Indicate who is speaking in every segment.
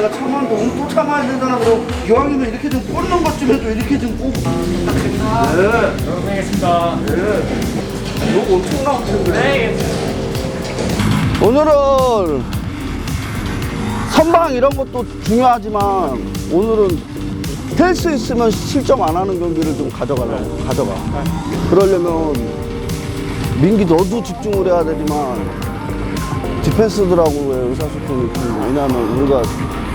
Speaker 1: 내가 오늘 또 참아야 되잖아 그럼 이왕이면 이렇게 좀 꽂는 것좀 해도 이렇게 좀 꽂고 부탁드립니다 네
Speaker 2: 고생했습니다.
Speaker 1: 이거 엄청 나올 텐데
Speaker 2: 네.
Speaker 1: 오늘은 선방 이런 것도 중요하지만 오늘은 될 수 있으면 실점 안 하는 경기를 좀 가져가려고 가져가 그러려면 민기 너도 집중을 해야 되지만 디펜스들하고의 의사소통이 있고 왜냐하면 우리가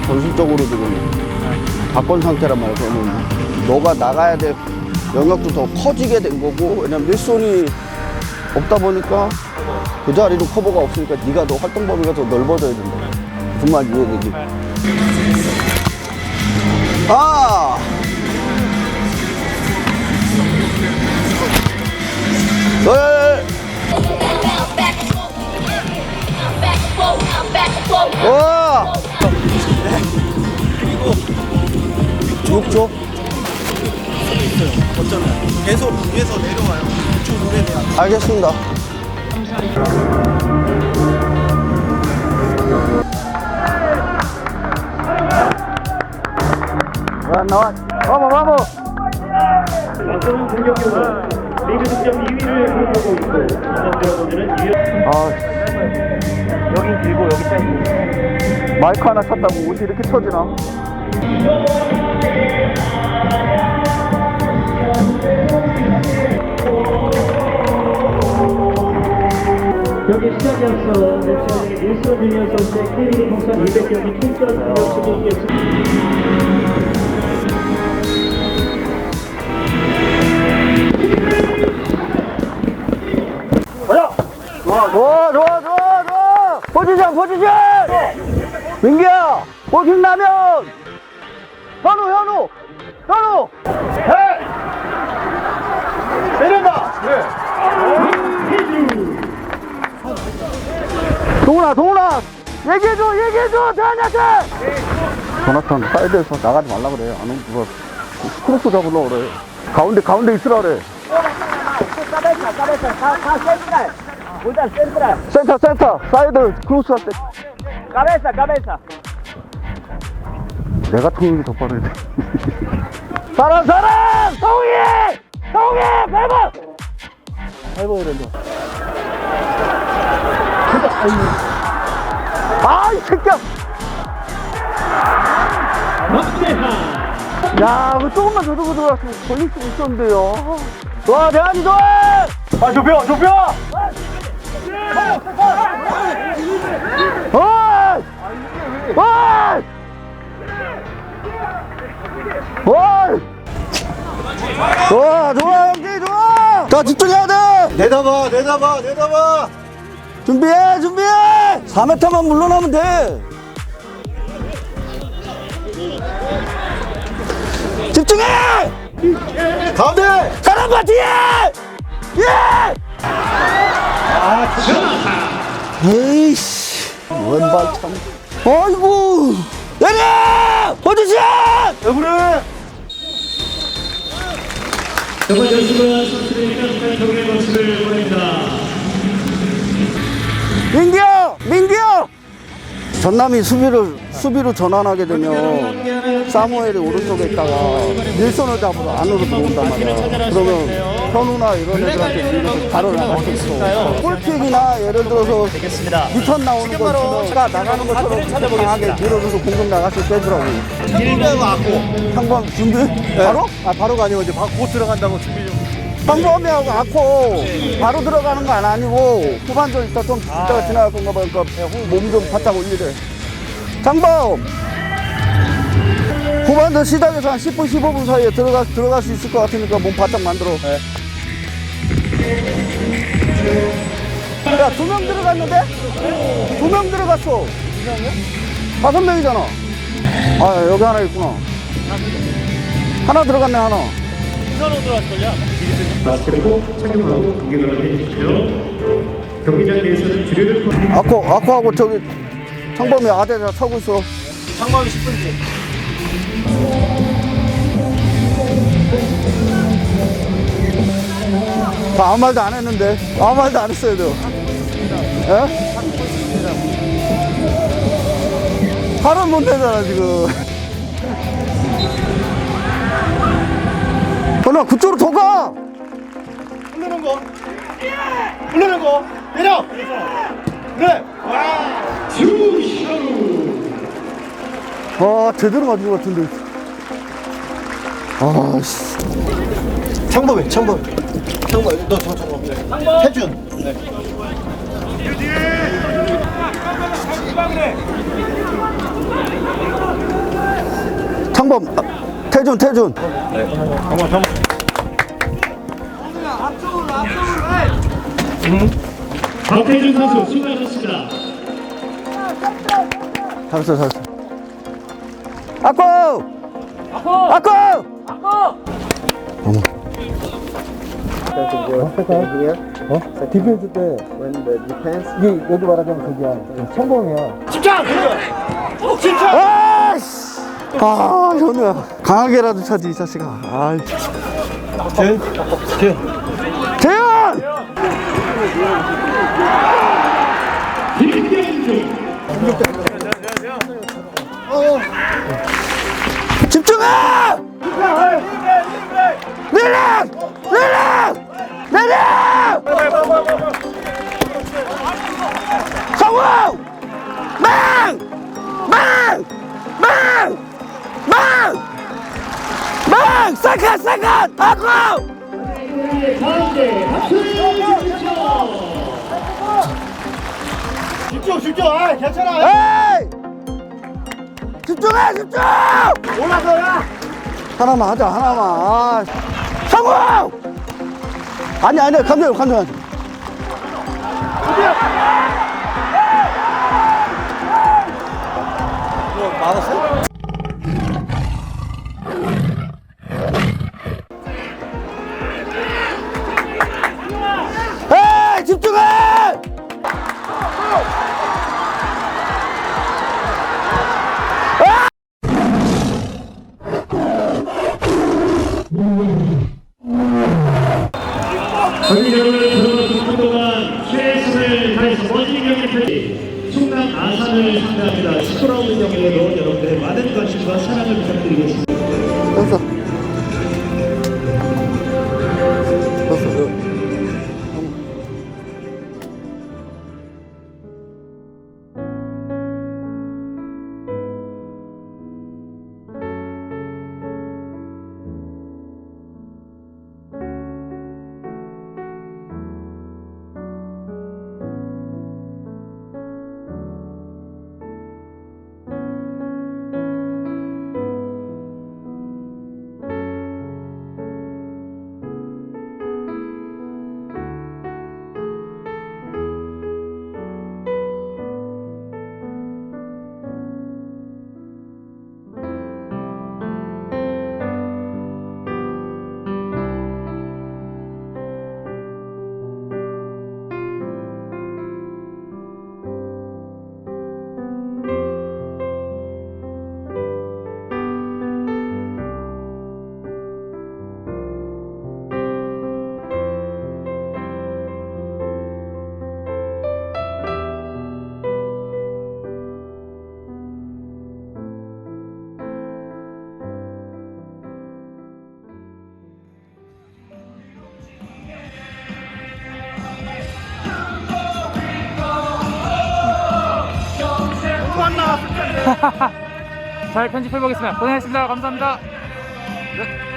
Speaker 1: 전술적으로 지금 바권 상태란 말이야 그러면 너가 나가야 될 영역도 더 커지게 된 거고 왜냐면 밀손이 없다 보니까 그 자리로 커버가 없으니까 네가 더 활동 범위가 더 넓어져야 된다. 무슨 말 이해되지? 아! 널! 와! 6초?
Speaker 3: 계속 위에서 내려와요. 쭉 오래돼야
Speaker 1: 알겠습니다. 와, 나와. 와봐, 와봐.
Speaker 4: 앞서는 공격으로 리그 득점 2위를 기록하고 있고 2위
Speaker 1: 아, 여긴 길고 여기 짧고. 마이크 하나 찼다고 옷이 이렇게 처지나?
Speaker 4: 닐슨 주니어 선수의 K리그 통산 200경기 총점 공격 수준이었습니다.
Speaker 1: 좋아, 좋아, 좋아, 좋아! 포지션, 포지션! 민기야, 볼킹 나면! 현우, 현우! 현우! 해! 내린다! 동훈아, 동훈아! 얘기해줘, 얘기해줘, 대한이한테! 조나탄, 사이드에서 나가지 말라 그래. 안 누가 크로스 잡으려고 그래. 가운데, 가운데 있으라 그래. 센터 센터 사이드 크로스 할때
Speaker 2: Cabeza, cabeza.
Speaker 1: 내가 통일이 더 빠르네. 사람 사람! 성웅이! 성웅이 밟아 밟아야 된다 아 이 새끼야. 야, 그 조금만 더 들고 들어갔으면 걸릴 수 있었는데요. 좋아, 대한이 좋아! 아, 좁혀, 좁혀! 어이! 어 이! 어이! 좋아, 좋아, 형제 좋아! 자, 집중해야 돼!
Speaker 3: 내다봐, 내다봐, 내다봐.
Speaker 1: 준비해, 준비해! 4m만 물러나면 돼! 집중해!
Speaker 3: 가운데.
Speaker 1: 사람과 뒤에! 예! 에이씨, 왼발 참. 아이고! 내려! 왜 그래?
Speaker 4: 정말 선수가 선수들에게 격려의 박수를 보냅니다.
Speaker 1: 민기야! 민기야! 전남이 수비를 수비로 전환하게 되면 사무엘이 오른쪽에 있다가 닐슨을 잡으러 안으로 들어온단 말이야. 그러면 현우나 이런 애들한테 밀려서 바로 나갈 수 있어. 골킥이나 예를 들어서 리턴 나오는 거 있으면 가 나가는 것처럼 강하게 밀어줘서 공격 나갔을 때 빼주라고.
Speaker 3: 상범에 왔고.
Speaker 1: 상범 준비? 바로?
Speaker 3: 아, 바로가 아니고 이제 바- 곧 들어간다고 준비 좀.
Speaker 1: 상범이하고 아코 바로 들어가는 건 아니고 후반전 있다 좀 이따가 지나갈 건가 보니까 몸좀 바짝 올리래. 장범 후반전 시작해서 한 10분 15분 사이에 들어가 들어갈 수 있을 것 같으니까 몸 바짝 만들어. 야두 명 들어갔는데? 두 명 들어갔어. 다섯 명이잖아. 아 여기 하나 있구나. 하나 들어갔네 하나.
Speaker 4: 마스크를 착용하고 공격을 해주십시오. 경기장 내에서는 주류를 통해
Speaker 1: 아코 아코하고 저기 창범이 아대에다 서고 있어.
Speaker 3: 상범이 10분째.
Speaker 1: 다 아무 말도 안 했는데 아무 말도 안 했어요 저. 예? 발은 못 내잖아, 지금. 전화, 그쪽으로 더 가!
Speaker 3: 흐르는 거. 흐르는 거. 내려. 그래.
Speaker 1: 아, 제대로 맞은 것 같은데. 아, 씨.
Speaker 3: 창범이, 창범. 창범, 너저 저거. 태준. 네.
Speaker 1: 창범, 아, 태준, 태준.
Speaker 3: 잠깐만, 잠깐만.
Speaker 4: 박태준 선수 수고하셨습니다.
Speaker 1: 잘했어, 잘했어. 아쿠! 아쿠! 어머. 어? 디펜스 때 이게 여기 말하자면 저기야 성공이야 아이씨 아 현우야 강하게라도 차지 이 자식아 아
Speaker 3: 재현. 재현.
Speaker 1: 재현 집중해 내려 내려 내려 성우 망! 망! 망! 망! 망! 사카 사카 아쿠!
Speaker 4: 가운데 박수를 주십시오.
Speaker 3: 집중, 집중. 아, 괜찮아.
Speaker 1: 에이! 집중해 집중!
Speaker 3: 올라서 야.
Speaker 1: 하나만 하자 하나만 아, 성우! 아니 아니 감독님 감독님
Speaker 3: 뭐 많았어?
Speaker 4: 충남 아산을 상대합니다. 시끄러운 경기에도 여러분들의 많은 관심과 사랑을 부탁드리겠습니다.
Speaker 2: 잘 편집해 보겠습니다. 고생하셨습니다. 감사합니다. 네.